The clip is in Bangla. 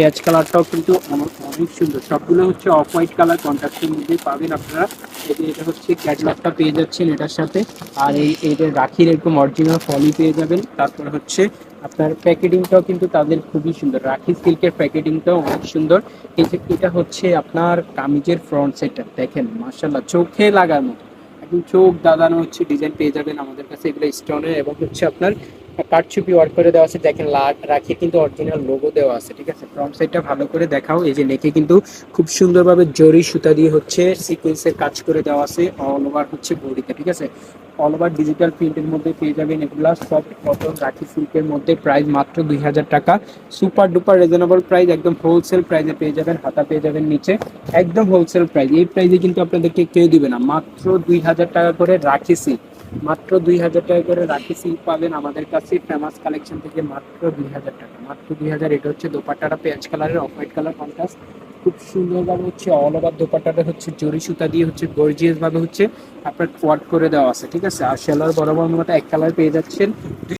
পেঁয়াজ কালারটাও কিন্তু অনেক অনেক সুন্দর। সবগুলো হচ্ছে অফ হোয়াইট কালার কন্ট্রাস্টের মধ্যে পাবেন আপনারা। এটা হচ্ছে ক্যাটলগটা পেয়ে যাচ্ছেন এটার সাথে। আর এই এটা রাখির এরকম অরিজিনাল ফলই পেয়ে যাবেন। তারপর হচ্ছে আপনার প্যাকেটিংটাও কিন্তু তাদের খুবই সুন্দর। রাখি সিল্কের প্যাকেটিংটাও অনেক সুন্দর। এটা হচ্ছে আপনার কামিজের ফ্রন্ট সেটটা দেখেন মার্শাল্লাহ চোখে লাগার মতো। একদম চোখ দাদানো হচ্ছে ডিজাইন পেয়ে যাবেন আমাদের কাছে এগুলো স্টোনের এবং হচ্ছে আপনার কাটছুপি ওয়ার্ক করে দেওয়া আছে, দেখেন রাখি কিন্তু অরিজিনাল লোগো দেওয়া আছে, ঠিক আছে? ফ্রন্ট সাইডটা ভালো করে দেখাও, এই যে নেকে কিন্তু খুব সুন্দরভাবে জরি সুতা দিয়ে হচ্ছে সিকোয়েন্সের কাজ করে দেওয়া আছে অল ওভার হচ্ছে বডিতে, ঠিক আছে? অল ওভার ডিজিটাল প্রিন্টের মধ্যে পেয়ে যাবেন এগুলা সফট কটন রাখি সিল্কের মধ্যে প্রাইস মাত্র দুই হাজার টাকা। সুপার ডুপার রিজনেবল প্রাইস একদম হোলসেল প্রাইসে পেয়ে যাবেন, হাতা পেয়ে যাবেন নিচে, একদম হোলসেল প্রাইস এই প্রাইসে কিন্তু আপনাদেরকে কেউ দিবে না, মাত্র দুই হাজার টাকা করে রাখি সিল্ক মাত্র দুই হাজার টাকা করে রাখি সিল্ক পাবেন আমাদের কাছে ফেমাস কালেকশন থেকে মাত্র দুই হাজার টাকা। মাত্র দুই হাজার, এটা হচ্ছে দোপাট্টাটা পেঁয়াজ কালারের অফ হোয়াইট কালার কন্ট্রাস্ট খুব সুন্দরভাবে হচ্ছে অল ওভার দোপাট্টাটা হচ্ছে জরি সুতা দিয়ে হচ্ছে গর্জিয়াসভাবে হচ্ছে আপনার কোয়াড করে দেওয়া আছে, ঠিক আছে? আর সেলার বরাবর মতো এক কালার পেয়ে যাচ্ছেন।